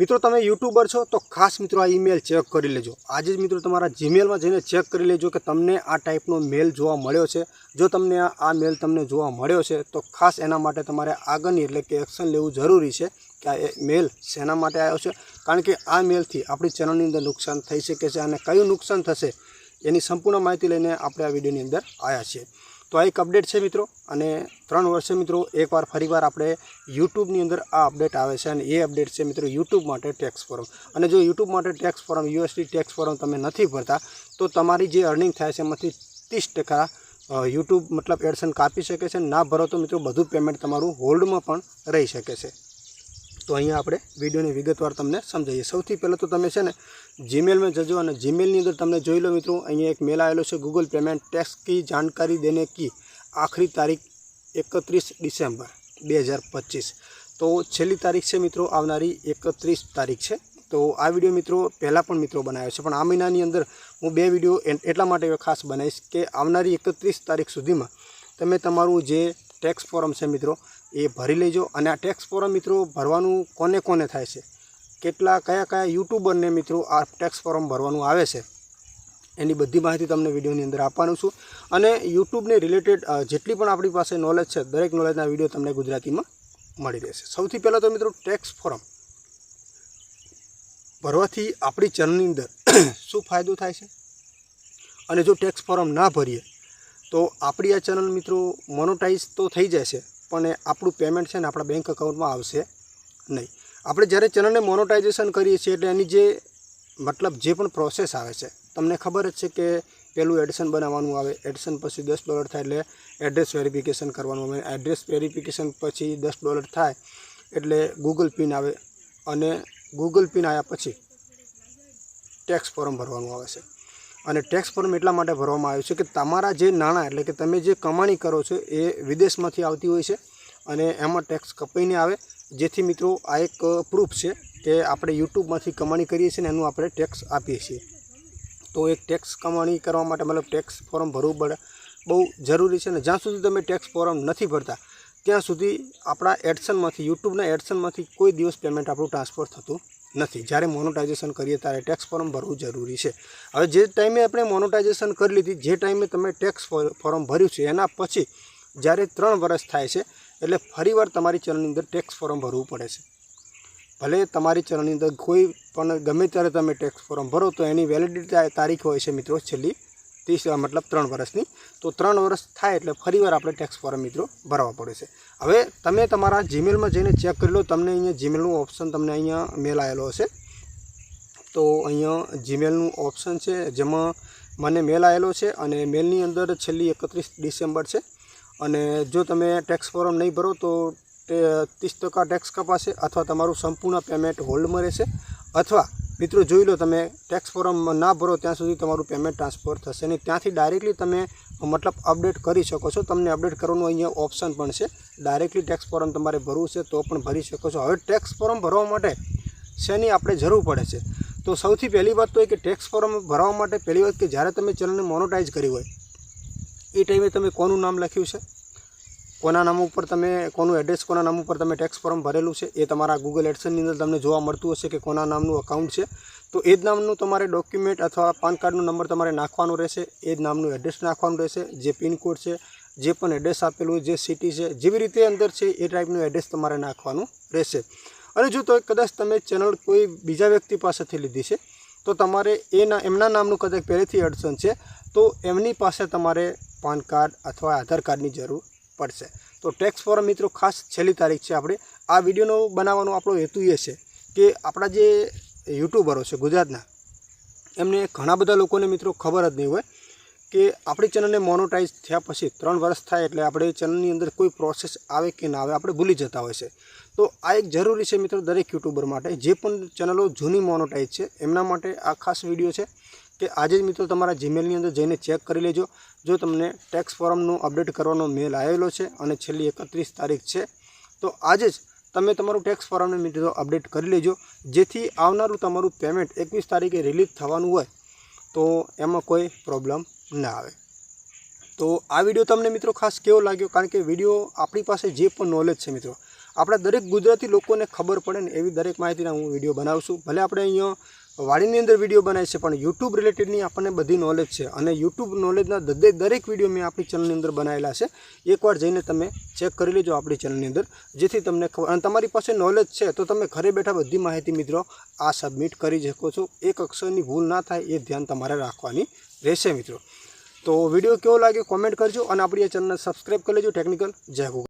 મિત્રો, તમે યુટ્યુબર છો તો ખાસ મિત્રો આ ઈમેલ ચેક કરી લેજો. આજે જ મિત્રો તમારા જીમેલમાં જઈને ચેક કરી લેજો કે તમને આ ટાઈપનો મેલ જોવા મળ્યો છે. જો તમને આ મેલ તમને જોવા મળ્યો છે, તો ખાસ એના માટે તમારે આગળની એટલે કે એક્શન લેવું જરૂરી છે કે આ મેલ શેના માટે આવ્યો છે. કારણ કે આ મેલથી આપણી ચેનલની અંદર નુકસાન થઈ શકે છે અને કયું નુકસાન થશે એની સંપૂર્ણ માહિતી લઈને આપણે આ વિડીયોની અંદર આવ્યા છીએ. તો આ એક અપડેટ છે મિત્રો. અને ત્રણ વર્ષે મિત્રો, એકવાર ફરીવાર આપણે યુટ્યુબની અંદર આ અપડેટ આવે છે અને એ અપડેટ છે મિત્રો યુટ્યુબ માટે ટેક્સ ફોરમ અને જો યુટ્યુબ માટે tax forum USD tax forum તમે નથી ભરતા, તો તમારી જે અર્નિંગ થાય છે એમાંથી ત્રીસ ટકા યુટ્યુબ મતલબ એડસન કાપી શકે છે. ના ભરો તો મિત્રો, બધું પેમેન્ટ તમારું હોલ્ડમાં પણ રહી શકે છે. તો અહીંયા આપણે વિડીયોની વિગતવાર તમને સમજાવીએ. સૌથી પહેલાં તો તમે છે ને જીમેલમાં જજો અને જીમેલની અંદર તમને જોઈ લો મિત્રો, અહીંયા એક મેલ આવેલો છે ગૂગલ પેમેન્ટ ટેક્સ કી જાણકારી દેને કી, આખરી તારીખ એકત્રીસ ડિસેમ્બર બે તો છેલ્લી તારીખ છે મિત્રો, આવનારી એકત્રીસ તારીખ છે. તો આ વીડિયો મિત્રો પહેલાં પણ મિત્રો બનાવ્યો છે, પણ આ મહિનાની અંદર હું બે વીડિયો એટલા માટે ખાસ બનાવીશ કે આવનારી એકત્રીસ તારીખ સુધીમાં તમે તમારું જે ટેક્સ ફોર્મ છે મિત્રો એ ભરી લેજો અને આ ટેક્સ ફોરમ મિત્રો ભરવાનું કોને કોને થાય છે? કેટલા કયા કયા યુટ્યુબરને મિત્રો આ ટેક્સ ફોરમ ભરવાનું આવે છે? એની બધી માહિતી તમને વિડીયોની અંદર આપવાનું છું. અને યુટ્યુબને રિલેટેડ જેટલી પણ આપણી પાસે નોલેજ છે, દરેક નોલેજના વીડિયો તમને ગુજરાતીમાં મળી રહેશે. સૌથી પહેલાં તો મિત્રો ટેક્સ ફોરમ ભરવાથી આપણી ચેનલની અંદર શું ફાયદો થાય છે? અને જો ટેક્સ ફોરમ ના ભરીએ, તો આપણી આ ચેનલ મિત્રો મોનોટાઈઝ તો થઈ જશે પણ આપણું પેમેન્ટ છે ને આપણા બેંક અકાઉન્ટમાં આવશે નહીં. આપણે જ્યારે ચેનલને મોનોટાઇઝેશન કરીએ છીએ એટલે એની જે મતલબ જે પણ પ્રોસેસ આવે છે, તમને ખબર જ છે કે પેલું એડિશન બનાવવાનું આવે, એડિશન પછી દસ ડોલર થાય એટલે એડ્રેસ વેરિફિકેશન કરવાનું આવે. એડ્રેસ વેરિફિકેશન પછી દસ ડોલર થાય એટલે ગૂગલ પિન આવે અને ગૂગલ પિન આવ્યા પછી ટેક્સ ફોર્મ ભરવાનું આવે છે. અને ટેક્સ ફોર્મ એટલા માટે ભરવામાં આવ્યું છે કે તમારા જે નાણાં, એટલે કે તમે જે કમાણી કરો છો એ વિદેશમાંથી આવતી હોય છે અને એમાં ટેક્સ કપાઈને આવે. જેથી મિત્રો આ એક પ્રૂફ છે કે આપણે યુટ્યુબમાંથી કમાણી કરીએ છીએ ને એનું આપણે ટેક્સ આપીએ છીએ. તો એક ટેક્સ કમાણી કરવા માટે મતલબ ટેક્સ ફોર્મ ભરવું પડે. બહુ જરૂરી છે ને જ્યાં સુધી તમે ટેક્સ ફોર્મ નથી ભરતા, ત્યાં સુધી આપણા એડસનમાંથી, યુટ્યુબના એડસનમાંથી કોઈ દિવસ પેમેન્ટ આપણું ટ્રાન્સફર થતું નથી. જ્યારે મોનોટાઇઝેશન કરીએ ત્યારે ટેક્સ ફોર્મ ભરવું જરૂરી છે. હવે જે ટાઈમે આપણે મોનોટાઇઝેશન કરી લીધી, જે ટાઈમે તમે ટેક્સ ફોર્મ ભર્યું છે, એના પછી જ્યારે ત્રણ વર્ષ થાય છે, એટલે ફરીવાર તમારી ચેનલની અંદર ટેક્સ ફોર્મ ભરવું પડે છે. ભલે તમારી ચેનલની અંદર કોઈ પણ, ગમે ત્યારે તમે ટેક્સ ફોર્મ ભરો, તો એની વેલિડિટી તારીખ હોય છે મિત્રો, છેલ્લી ત્રીસ મતલબ ત્રણ વર્ષની. તો ત્રણ વર્ષ થાય એટલે ફરીવાર આપણે ટેક્સ ફોર્મ મિત્રો ભરવા પડે છે. હવે તમે તમારા જીમેલમાં જઈને ચેક કરી લો. તમને અહીંયા જીમેલનું ઓપ્શન તમને અહીંયા મેલ આવેલો હશે. તો અહીંયા જીમેલનું ઓપ્શન છે જેમાં મને મેલ આવેલો છે અને મેલની અંદર છેલ્લી એકત્રીસ ડિસેમ્બર છે. અને જો તમે ટેક્સ ફોર્મ નહીં ભરો તો ત્રીસ ટકા ટેક્સ કપાશે અથવા તમારું સંપૂર્ણ પેમેન્ટ હોલ્ડમાં રહેશે. અથવા મિત્રો, જોઈ લો તમે ટેક્સ ફોર્મ ના ભરો ત્યાં સુધી તમારું પેમેન્ટ ટ્રાન્સફર થશે નહીં. ત્યાંથી ડાયરેક્ટલી તમે મતલબ અપડેટ કરી શકો છો. તમને અપડેટ કરવાનું અહીંયા ઓપ્શન પણ છે. ડાયરેક્ટલી ટેક્સ ફોર્મ તમારે ભરવું છે તો પણ ભરી શકો છો. હવે ટેક્સ ફોર્મ ભરવા માટે શેની આપણે જરૂર પડે છે? તો સૌથી પહેલી વાત તો એ કે ટેક્સ ફોર્મ ભરવા માટે પહેલી વાત કે જ્યારે તમે ચેનલને મોનોટાઈઝ કરી હોય, એ ટાઈમે તમે કોનું નામ લખ્યું છે? કોના નામ ઉપર તમે, કોનું એડ્રેસ કોના નામ ઉપર તમે ટેક્સ ફોર્મ ભરેલું છે એ તમારા ગૂગલ એડસનની અંદર તમને જોવા મળતું હશે કે કોના નામનું અકાઉન્ટ છે. તો એ જ નામનું તમારે ડોક્યુમેન્ટ અથવા પાન કાર્ડનો નંબર તમારે નાખવાનો રહેશે. એ જ નામનું એડ્રેસ નાખવાનું રહેશે. જે પિનકોડ છે, જે પણ એડ્રેસ આપેલું હોય, જે સિટી છે, જેવી રીતે અંદર છે એ ટાઈપનું એડ્રેસ તમારે નાખવાનું રહેશે. અને જો તો કદાચ તમે ચેનલ કોઈ બીજા વ્યક્તિ પાસેથી લીધી છે, તો તમારે એના, એમના નામનું કદાચ પહેલેથી અડચણ છે, તો એમની પાસે તમારે પાન કાર્ડ અથવા આધાર કાર્ડની જરૂર પડશે. તો ટેક્સ ફોરમ મિત્રો ખાસ છેલ્લી તારીખ છે આપણે. આ વિડીયોનો બનાવવાનો આપણો હેતુ એ છે કે આપણા જે યુટ્યુબરો છે ગુજરાતના, એમને ઘણા બધા લોકોને મિત્રો ખબર જ નહીં હોય કે આપણી ચેનલને મોનોટાઈઝ થયા પછી ત્રણ વર્ષ થાય એટલે આપણે ચેનલની અંદર કોઈ પ્રોસેસ આવે કે ના આવે આપણે ભૂલી જતા હોય છે. તો આ એક જરૂરી છે મિત્રો દરેક યુટ્યુબર માટે. જે પણ ચેનલો જૂની મોનોટાઈઝ છે, એમના માટે આ ખાસ વીડિયો છે. કે આજે જ મિત્રો તમારા જીમેલની અંદર જઈને ચેક કરી લેજો. જો તમને ટેક્સ ફોર્મનું અપડેટ કરવાનો મેલ આવેલો છે અને છેલ્લી એકત્રીસ તારીખ છે, તો આજે જ તમે તમારું ટેક્સ ફોર્મને મિત્રો અપડેટ કરી લેજો. જેથી આવનારું તમારું પેમેન્ટ એકવીસ તારીખે રિલીઝ થવાનું હોય, તો એમાં કોઈ પ્રોબ્લેમ ના આવે. તો આ વીડિયો તમને મિત્રો ખાસ કેવો લાગ્યો? કારણ કે વીડિયો આપણી પાસે જે પણ નોલેજ છે મિત્રો, આપણા દરેક ગુજરાતી લોકોને ખબર પડે ને એવી દરેક માહિતીના હું વીડિયો બનાવું છું. ભલે આપણે અહીંયા વાડીની અંદર વીડિયો બનાવી છે, પણ યુટ્યુબ રિલેટેડની આપણને બધી નોલેજ છે. અને યુટ્યુબ નોલેજના દરેક દરેક વીડિયો મેં આપણી ચેનલની અંદર બનાવેલા છે. એકવાર જઈને તમે ચેક કરી લેજો આપણી ચેનલની અંદર. જેથી તમને અને તમારી પાસે નોલેજ છે, તો તમે ઘરે બેઠા બધી માહિતી મિત્રો આ સબમિટ કરી શકો છો. એક અક્ષરની ભૂલ ના થાય એ ધ્યાન તમારે રાખવાની રહેશે મિત્રો. તો વીડિયો કેવો લાગ્યો કોમેન્ટ કરજો અને આપણી આ ચેનલને સબસ્ક્રાઈબ કરી લેજો. ટેકનિકલ જય